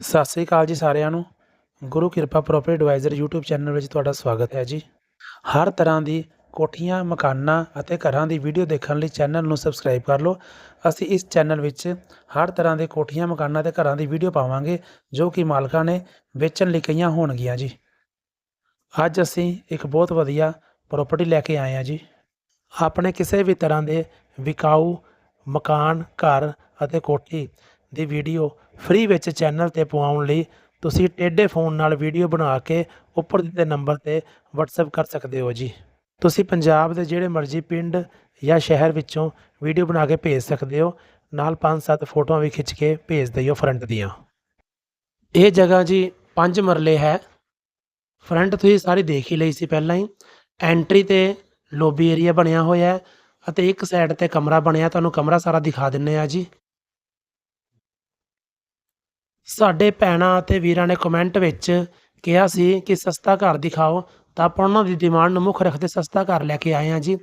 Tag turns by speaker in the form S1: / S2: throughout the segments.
S1: ਸਤਿ ਸ੍ਰੀ ਅਕਾਲ ਜੀ ਸਾਰਿਆਂ ਨੂੰ। ਗੁਰੂ ਕਿਰਪਾ ਪ੍ਰੋਪਰਟੀ ਐਡਵਾਈਜ਼ਰ YouTube ਚੈਨਲ ਵਿੱਚ ਤੁਹਾਡਾ ਸਵਾਗਤ ਹੈ ਜੀ। ਹਰ ਤਰ੍ਹਾਂ ਦੀ ਕੋਠੀਆਂ, ਮਕਾਨਾਂ ਅਤੇ ਘਰਾਂ ਦੀ ਵੀਡੀਓ ਦੇਖਣ ਲਈ ਚੈਨਲ ਨੂੰ ਸਬਸਕ੍ਰਾਈਬ ਕਰ ਲਓ। ਅਸੀਂ ਇਸ ਚੈਨਲ ਵਿੱਚ ਹਰ ਤਰ੍ਹਾਂ ਦੇ ਕੋਠੀਆਂ, ਮਕਾਨਾਂ ਤੇ ਘਰਾਂ ਦੀ ਵੀਡੀਓ ਪਾਵਾਂਗੇ, ਜੋ ਕਿ ਮਾਲਕਾਂ ਨੇ ਵੇਚਣ ਲਈ ਕਈਆਂ ਹੋਣਗੀਆਂ ਜੀ। ਅੱਜ ਅਸੀਂ ਇੱਕ ਬਹੁਤ ਵਧੀਆ ਪ੍ਰਾਪਰਟੀ ਲੈ ਕੇ ਆਏ ਹਾਂ ਜੀ। ਆਪਣੇ ਕਿਸੇ ਵੀ ਤਰ੍ਹਾਂ ਦੇ ਵਿਕਾਊ ਮਕਾਨ, ਘਰ ਅਤੇ ਕੋਠੀ ਦੀ ਵੀਡੀਓ ਫ੍ਰੀ ਵਿੱਚ ਚੈਨਲ ਤੇ ਪਵਾਉਣ ਲਈ ਤੁਸੀਂ ਟੇਢੇ ਫੋਨ ਨਾਲ ਵੀਡੀਓ ਬਣਾ ਕੇ ਉੱਪਰ ਦਿੱਤੇ ਨੰਬਰ ਤੇ WhatsApp ਕਰ ਸਕਦੇ ਹੋ ਜੀ। ਤੁਸੀਂ ਪੰਜਾਬ ਦੇ ਜਿਹੜੇ ਮਰਜ਼ੀ ਪਿੰਡ ਜਾਂ ਸ਼ਹਿਰ ਵਿੱਚੋਂ ਵੀਡੀਓ ਬਣਾ ਕੇ ਭੇਜ ਸਕਦੇ ਹੋ। ਨਾਲ 5-7 ਫੋਟੋਆਂ ਵੀ ਖਿੱਚ ਕੇ ਭੇਜ ਦਿਓ ਫਰੰਟ ਦੀਆਂ। ਇਹ ਜਗ੍ਹਾ ਜੀ 5 ਮਰਲੇ ਹੈ। ਫਰੰਟ ਤੁਸੀਂ ਸਾਰੀ ਦੇਖ ਹੀ ਲਈ ਸੀ ਪਹਿਲਾਂ ਹੀ। ਐਂਟਰੀ ਤੇ ਲੋਬੀ ਏਰੀਆ ਬਣਿਆ ਹੋਇਆ ਹੈ ਅਤੇ ਇੱਕ ਸਾਈਡ ਤੇ ਕਮਰਾ ਬਣਿਆ। ਤੁਹਾਨੂੰ ਕਮਰਾ ਸਾਰਾ ਦਿਖਾ ਦਿੰਨੇ ਆ ਜੀ। ਸਾਡੇ ਭੈਣਾਂ ਅਤੇ ਵੀਰਾਂ ਨੇ ਕਮੈਂਟ ਵਿੱਚ ਕਿਹਾ ਸੀ ਕਿ ਸਸਤਾ ਘਰ ਦਿਖਾਓ, ਤਾਂ ਆਪਾਂ ਉਹਨਾਂ ਦੀ ਡਿਮਾਂਡ ਨੂੰ ਮੁੱਖ ਰੱਖਦੇ ਸਸਤਾ ਘਰ ਲੈ ਕੇ ਆਏ ਹਾਂ ਜੀ।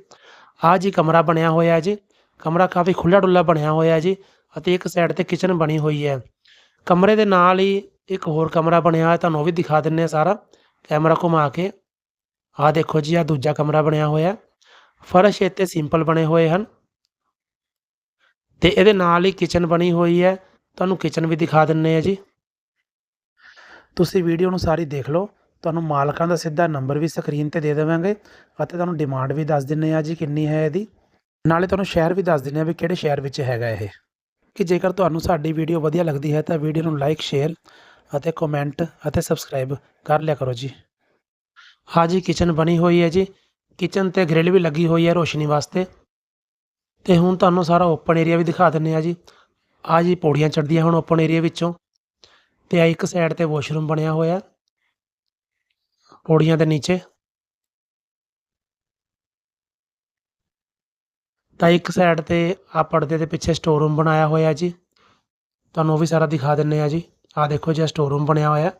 S1: ਆਹ ਜੀ ਕਮਰਾ ਬਣਿਆ ਹੋਇਆ ਜੀ, ਕਮਰਾ ਕਾਫੀ ਖੁੱਲਾ ਡੁੱਲਾ ਬਣਿਆ ਹੋਇਆ ਜੀ ਅਤੇ ਇੱਕ ਸਾਈਡ ਤੇ ਕਿਚਨ ਬਣੀ ਹੋਈ ਹੈ। ਕਮਰੇ ਦੇ ਨਾਲ ਹੀ ਇੱਕ ਹੋਰ ਕਮਰਾ ਬਣਿਆ ਹੈ ਤੁਹਾਨੂੰ ਉਹ ਵੀ ਦਿਖਾ ਦਿੰਨੇ ਆ ਸਾਰਾ, ਕੈਮਰਾ ਘੁਮਾ ਕੇ। ਆਹ ਦੇਖੋ ਜੀ, ਆਹ ਦੂਜਾ ਕਮਰਾ ਬਣਿਆ ਹੋਇਆ। ਫਰਸ਼ ਇੱਥੇ ਸਿੰਪਲ ਬਣੇ ਹੋਏ ਹਨ। ਤੇ ਇਹਦੇ ਨਾਲ ਹੀ ਕਿਚਨ ਬਣੀ ਹੋਈ ਹੈ। ਤੁਹਾਨੂੰ ਕਿਚਨ ਵੀ ਦਿਖਾ ਦਿੰਨੇ ਆ ਜੀ। ਤੁਸੀਂ ਵੀਡੀਓ ਨੂੰ ਸਾਰੀ ਦੇਖ ਲਓ। ਤੁਹਾਨੂੰ ਮਾਲਕਾਂ ਦਾ ਸਿੱਧਾ ਨੰਬਰ ਵੀ ਸਕਰੀਨ ਤੇ ਦੇ ਦੇਵਾਂਗੇ ਅਤੇ ਤੁਹਾਨੂੰ ਡਿਮਾਂਡ ਵੀ ਦੱਸ ਦਿੰਨੇ ਆ ਜੀ ਕਿੰਨੀ ਹੈ ਇਹਦੀ। ਨਾਲੇ ਤੁਹਾਨੂੰ ਸ਼ਹਿਰ ਵੀ ਦੱਸ ਦਿੰਨੇ ਆ ਵੀ ਕਿਹੜੇ ਸ਼ਹਿਰ ਵਿੱਚ ਹੈਗਾ ਇਹ। ਕਿ ਜੇਕਰ ਤੁਹਾਨੂੰ ਸਾਡੀ ਵੀਡੀਓ ਵਧੀਆ ਲੱਗਦੀ ਹੈ ਤਾਂ ਵੀਡੀਓ ਨੂੰ ਲਾਈਕ ਸ਼ੇਅਰ ਅਤੇ ਕਮੈਂਟ ਅਤੇ ਸਬਸਕ੍ਰਾਈਬ ਕਰ ਲਿਆ ਕਰੋ ਜੀ। ਹਾਂ ਜੀ ਕਿਚਨ ਬਣੀ ਹੋਈ ਹੈ ਜੀ। ਕਿਚਨ ਤੇ ਗ੍ਰਿਲ ਵੀ ਲੱਗੀ ਹੋਈ ਹੈ ਰੋਸ਼ਨੀ ਵਾਸਤੇ। ਤੇ ਹੁਣ ਤੁਹਾਨੂੰ ਸਾਰਾ ਓਪਨ ਏਰੀਆ ਵੀ ਦਿਖਾ ਦਿੰਨੇ ਆ ਜੀ। ਆ ਜੀ ਪੌੜੀਆਂ ਚੜਦੀਆਂ ਹੁਣ ਓਪਨ ਏਰੀਆ ਵਿੱਚੋਂ। ਤੇ ਆ ਇੱਕ ਸਾਈਡ ਤੇ ਵਾਸ਼ਰੂਮ ਬਣਿਆ ਹੋਇਆ। ਪੌੜੀਆਂ ਦੇ ਨੀਚੇ। ਤਾਂ ਇੱਕ ਸਾਈਡ ਤੇ ਆ ਪਰਦੇ ਦੇ ਪਿੱਛੇ ਸਟੋਰ ਰੂਮ ਬਣਾਇਆ ਹੋਇਆ ਜੀ। ਤੁਹਾਨੂੰ ਉਹ ਵੀ ਸਾਰਾ ਦਿਖਾ ਦਿੰਨੇ ਆ ਜੀ। ਆ ਦੇਖੋ ਜੀ ਸਟੋਰ ਰੂਮ ਬਣਿਆ ਹੋਇਆ।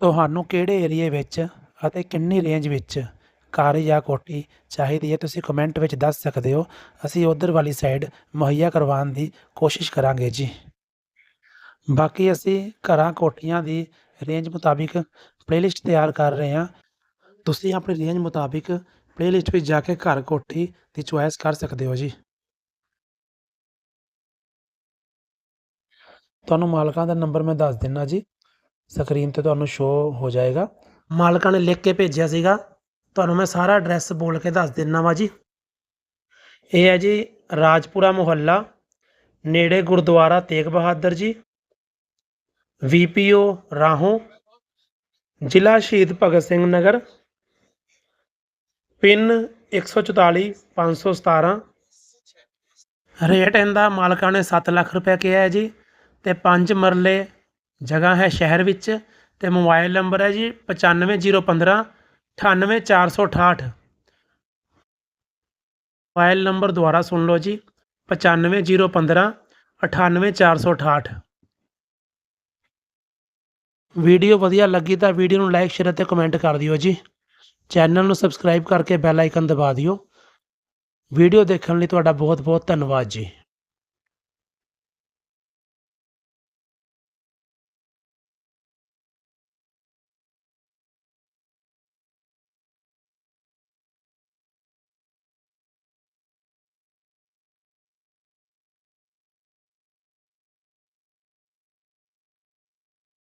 S1: ਤੁਹਾਨੂੰ ਕਿਹੜੇ ਏਰੀਏ ਵਿੱਚ ਅਤੇ ਕਿੰਨੀ ਰੇਂਜ ਵਿੱਚ ਘਰ ਜਾਂ ਕੋਠੀ ਚਾਹੀਦੀ ਹੈ, ਤੁਸੀਂ ਕਮੈਂਟ ਵਿੱਚ ਦੱਸ ਸਕਦੇ ਹੋ। ਅਸੀਂ ਉਧਰ ਵਾਲੀ ਸਾਈਡ ਮੁਹੱਈਆ ਕਰਵਾਉਣ ਦੀ ਕੋਸ਼ਿਸ਼ ਕਰਾਂਗੇ ਜੀ। ਬਾਕੀ ਅਸੀਂ ਘਰਾਂ, ਕੋਠੀਆਂ ਦੀ ਰੇਂਜ ਮੁਤਾਬਿਕ ਪਲੇਲਿਸਟ ਤਿਆਰ ਕਰ ਰਹੇ ਹਾਂ। ਤੁਸੀਂ ਆਪਣੀ ਰੇਂਜ ਮੁਤਾਬਿਕ ਪਲੇਲਿਸਟ ਵਿੱਚ ਜਾ ਕੇ ਘਰ, ਕੋਠੀ ਦੀ ਚੁਆਇਸ ਕਰ ਸਕਦੇ ਹੋ ਜੀ। ਤੁਹਾਨੂੰ ਮਾਲਕਾਂ ਦਾ ਨੰਬਰ ਮੈਂ ਦੱਸ ਦਿੰਨਾ ਜੀ। ਸਕਰੀਨ ਤੇ ਤੁਹਾਨੂੰ ਸ਼ੋ ਹੋ ਜਾਏਗਾ। ਮਾਲਕਾਂ ਨੇ ਲਿਖ ਕੇ ਭੇਜਿਆ ਸੀਗਾ। ਤੁਹਾਨੂੰ ਮੈਂ ਸਾਰਾ ਐਡਰੈਸ ਬੋਲ ਕੇ ਦੱਸ ਦਿੰਨਾ ਵਾ ਜੀ। ਇਹ ਹੈ ਜੀ ਰਾਜਪੁਰਾ ਮੁਹੱਲਾ, ਨੇੜੇ ਗੁਰਦੁਆਰਾ ਤੇਗ ਬਹਾਦਰ ਜੀ। ਵੀਪੀਓ ਰਾਹੋਂ, ਜ਼ਿਲ੍ਹਾ ਸ਼ਹੀਦ ਭਗਤ ਸਿੰਘ ਨਗਰ, ਪਿੰਨ 144 517 ਰੇਟ ਇਹਦਾ ਮਾਲਕਾਂ ਨੇ 7 ਲੱਖ ਰੁਪਏ ਕਿਹਾ ਹੈ ਜੀ ਤੇ ਪੰਜ ਮਰਲੇ ਜਗ੍ਹਾ ਹੈ ਸ਼ਹਿਰ ਵਿੱਚ ਤੇ ਮੋਬਾਈਲ ਨੰਬਰ ਹੈ ਜੀ 95015 98468 ਮੋਬਾਈਲ ਨੰਬਰ ਦੁਬਾਰਾ ਸੁਣ ਲਓ ਜੀ 95015 98468 ਵੀਡੀਓ ਵਧੀਆ ਲੱਗੀ ਤਾਂ ਵੀਡੀਓ ਨੂੰ ਲਾਈਕ, ਸ਼ੇਅਰ ਅਤੇ ਕਮੈਂਟ ਕਰ ਦਿਓ ਜੀ। ਚੈਨਲ ਨੂੰ ਸਬਸਕ੍ਰਾਈਬ ਕਰਕੇ ਬੈਲ ਆਈਕਨ ਦਬਾ ਦਿਓ। ਵੀਡੀਓ ਦੇਖਣ ਲਈ ਤੁਹਾਡਾ ਬਹੁਤ ਬਹੁਤ ਧੰਨਵਾਦ ਜੀ।